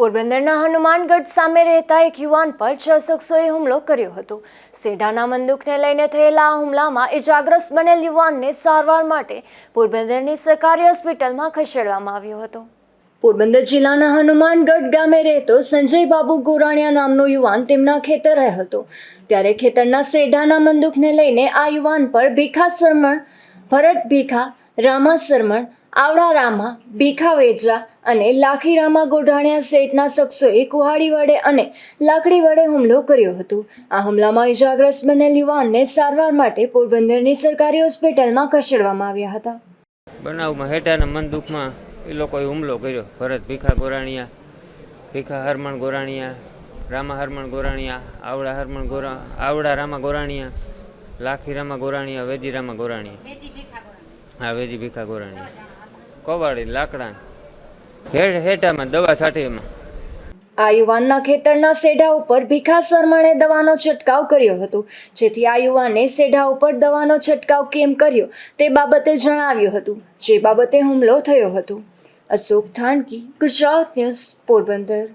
પોરબંદરના હનુમાનગઢ સામે રહેતા એક યુવાન પર છ શખ્સોએ હુમલો કર્યો હતો. સેઢાના બંદૂકને લઈને થયેલા આ હુમલામાં ઇજાગ્રસ્ત બનેલ યુવાનને સારવાર માટે પોરબંદરની સરકારી હોસ્પિટલમાં ખસેડવામાં આવ્યો હતો. પોરબંદર જિલ્લાના હનુમાનગઢ ગામે રહેતો સંજય બાબુ ગોરાણિયા નામનો યુવાન તેમના ખેતરે હતો. ત્યારે ખેતરના સેઢાના બંદૂકને લઈને આ યુવાન પર ભીખા શરમણ, ભરત ભીખા, રામા શરમણ આવડા રામા ભીખા વેજરા અને લાખી રામા ગોઢાણિયા સહિતના શખ્સોએ કુહાડી વડે અને લાકડી વડે હુમલો કર્યો હતો. આ હુમલામાં ઇજાગ્રસ્ત બનેલ યુવાનને સારવાર માટે પોરબંદરની સરકારી હોસ્પિટલમાં ખસેડવામાં આવ્યા હતા. બનાવમાં હેઠાના મંદુકમાં એ લોકોએ હુમલો કર્યો. ભરત ભીખા ગોરાણીયા ભીખા હરમણ ગોરાણીયા રામા હરમણ ગોરાણીયા આવડા હરમણ ગોરા આવડા રામા ગોરાણીયા લાખી રામા ગોરાણીયા. વેદી રામા ગોરાણીયા. હા વેદી ભીખા ગોરાણીયા. કોવાડી લાકડા. હેઠામાં દવા સાઠીમાં. આ યુવાનના ખેતરના સેઢા ઉપર ભીખા શર્માણે દવાનો છંટકાવ કર્યો હતો. જેથી આ યુવાને સેઢા ઉપર દવાનો છંટકાવ કેમ કર્યો તે બાબતે જણાવ્યું હતું, જે બાબતે હુમલો થયો હતો. અશોક થાનકી, ગુજરાત ન્યૂઝ પોરબંદર.